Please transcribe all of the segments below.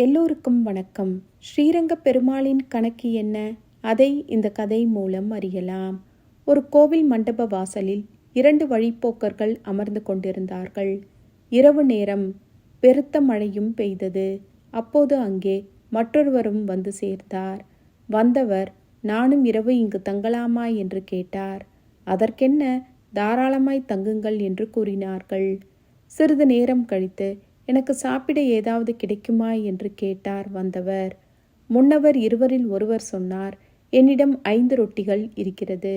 எல்லோருக்கும் வணக்கம். ஸ்ரீரங்க பெருமாளின் கணக்கு என்ன? அதை இந்த கதை மூலம் அறியலாம். ஒரு கோவில் மண்டப வாசலில் இரண்டு வழிப்போக்கர்கள் அமர்ந்து கொண்டிருந்தார்கள். இரவு நேரம் பெருத்த மழையும் பெய்தது. அப்போது அங்கே மற்றொருவரும் வந்து சேர்ந்தார். வந்தவர் நானும் இரவு இங்கு தங்கலாமா என்று கேட்டார். அதற்கென்ன? தாராளமாய் தங்குங்கள் என்று கூறினார்கள். சிறிது நேரம் கழித்து எனக்கு சாப்பிட ஏதாவது கிடைக்குமா என்று கேட்டார் வந்தவர். முன்னவர் இருவரில் ஒருவர் சொன்னார் என்னிடம் ஐந்து ரொட்டிகள் இருக்கிறது.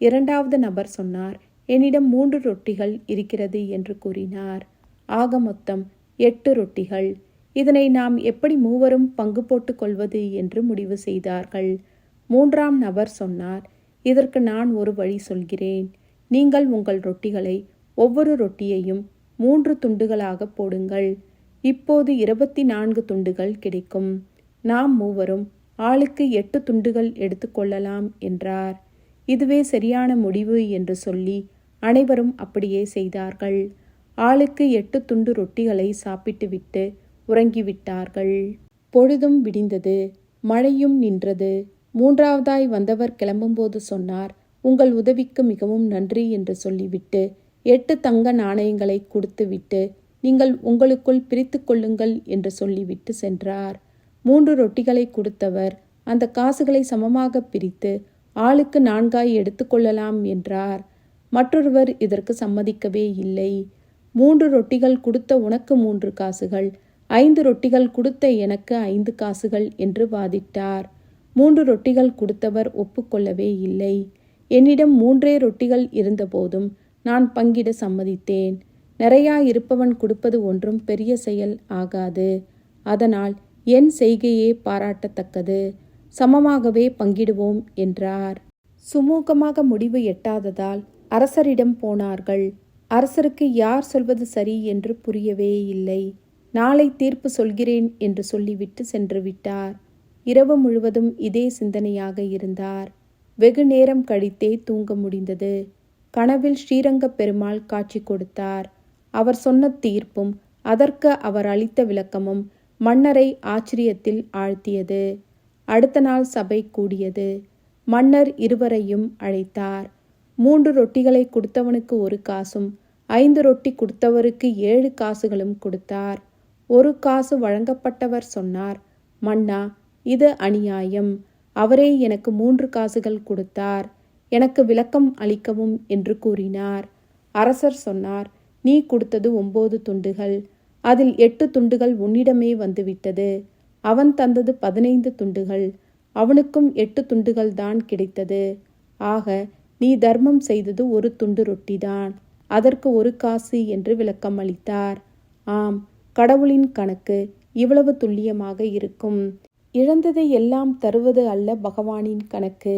இரண்டாவது நபர் சொன்னார் என்னிடம் மூன்று ரொட்டிகள் இருக்கிறது என்று கூறினார். ஆக மொத்தம் எட்டு ரொட்டிகள். இதனை நாம் எப்படி மூவரும் பங்கு போட்டுக் கொள்வது என்று முடிவு செய்தார்கள். மூன்றாம் நபர் சொன்னார் இதற்கு நான் ஒரு வழி சொல்கிறேன். நீங்கள் உங்கள் ரொட்டிகளை ஒவ்வொரு ரொட்டியையும் மூன்று துண்டுகளாக போடுங்கள். இப்போது இருபத்தி நான்கு துண்டுகள் கிடைக்கும். நாம் மூவரும் ஆளுக்கு எட்டு துண்டுகள் எடுத்துக்கொள்ளலாம் என்றார். இதுவே சரியான முடிவு என்று சொல்லி அனைவரும் அப்படியே செய்தார்கள். ஆளுக்கு எட்டு துண்டு ரொட்டிகளை சாப்பிட்டுவிட்டு உறங்கிவிட்டார்கள். பொழுதும் விடிந்தது. மழையும் நின்றது. மூன்றாவதாய் வந்தவர் கிளம்பும்போது சொன்னார் உங்கள் உதவிக்கு மிகவும் நன்றி என்று சொல்லிவிட்டு எட்டு தங்க நாணயங்களை கொடுத்துவிட்டு நீங்கள் உங்களுக்குள் பிரித்து கொள்ளுங்கள் என்று சொல்லிவிட்டு சென்றார். மூன்று ரொட்டிகளை கொடுத்தவர் அந்த காசுகளை சமமாக பிரித்து ஆளுக்கு நான்காய் எடுத்துக்கொள்ளலாம் என்றார். மற்றொருவர் இதற்கு சம்மதிக்கவே இல்லை. மூன்று ரொட்டிகள் கொடுத்த உனக்கு மூன்று காசுகள் ஐந்து ரொட்டிகள் கொடுத்த எனக்கு ஐந்து காசுகள் என்று வாதிட்டார். மூன்று ரொட்டிகள் கொடுத்தவர் ஒப்புக்கொள்ளவே இல்லை. என்னிடம் மூன்றே ரொட்டிகள் இருந்தபோதும் நான் பங்கிட சம்மதித்தேன். நிறையா இருப்பவன் கொடுப்பது ஒன்றும் பெரிய செயல் ஆகாது. அதனால் என் செய்கையே பாராட்டத்தக்கது. சமமாகவே பங்கிடுவோம் என்றார். சுமூகமாக முடிவு எட்டாததால் அரசரிடம் போனார்கள். அரசருக்கு யார் சொல்வது சரி என்று புரியவே இல்லை. நாளை தீர்ப்பு சொல்கிறேன் என்று சொல்லிவிட்டு சென்று விட்டார். இரவு முழுவதும் இதே சிந்தனையாக இருந்தார். வெகு நேரம் கழித்தே தூங்க முடிந்தது. கனவில் ஸ்ரீரங்க பெருமாள் காட்சி கொடுத்தார். அவர் சொன்ன தீர்ப்பும் அதற்கு அவர் அளித்த விளக்கமும் மன்னரை ஆச்சரியத்தில் ஆழ்த்தியது. அடுத்த நாள் சபை கூடியது. மன்னர் இருவரையும் அழைத்தார். மூன்று ரொட்டிகளை கொடுத்தவனுக்கு ஒரு காசும் ஐந்து ரொட்டி கொடுத்தவருக்கு ஏழு காசுகளும் கொடுத்தார். ஒரு காசு வழங்கப்பட்டவர் சொன்னார் மன்னா இது அநியாயம். அவரே எனக்கு மூன்று காசுகள் கொடுத்தார். எனக்கு விளக்கம் அளிக்கவும் என்று கூறினார். அரசர் சொன்னார் நீ கொடுத்தது ஒன்பது துண்டுகள். அதில் எட்டு துண்டுகள் உன்னிடமே வந்துவிட்டது. அவன் தந்தது பதினைந்து துண்டுகள். அவனுக்கும் எட்டு துண்டுகள் தான் கிடைத்தது. ஆக நீ தர்மம் செய்தது ஒரு துண்டு ரொட்டிதான். அதற்கு ஒரு காசு என்று விளக்கம் அளித்தார். ஆம் கடவுளின் கணக்கு இவ்வளவு துல்லியமாக இருக்கும். இழந்ததை எல்லாம் தருவது அல்ல பகவானின் கணக்கு.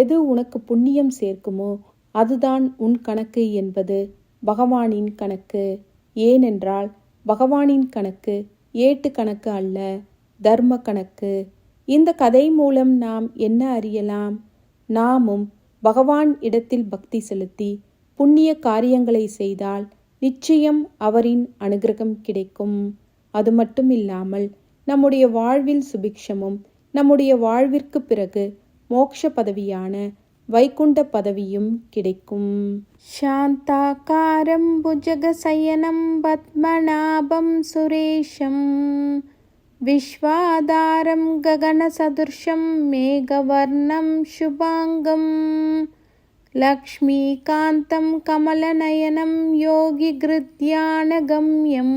எது உனக்கு புண்ணியம் சேர்க்குமோ அதுதான் உன் கணக்கு என்பது. பகவானின் கணக்கு. ஏனென்றால் பகவானின் கணக்கு ஏட்டு கணக்கு அல்ல தர்ம கணக்கு. இந்த கதை மூலம் நாம் என்ன அறியலாம்? நாமும் பகவான் இடத்தில் பக்தி செலுத்தி புண்ணிய காரியங்களை செய்தால் நிச்சயம் அவரின் அனுகிரகம் கிடைக்கும். அது மட்டும் இல்லாமல் நம்முடைய வாழ்வில் சுபிக்ஷமும் நம்முடைய வாழ்விற்கு பிறகு மோக்ஷ பதவியான வைகுண்ட பதவியும் கிடைக்கும். சாந்தாக்காரம் புஜகசயனம் பத்மநாபம் சுரேஷம் விஸ்வாதாரம் ககனசதுர்ஷம் மேகவர்ணம் சுபாங்கம் லக்ஷ்மீகாந்தம் கமலநயனம் யோகி கிருத்யானகம்யம்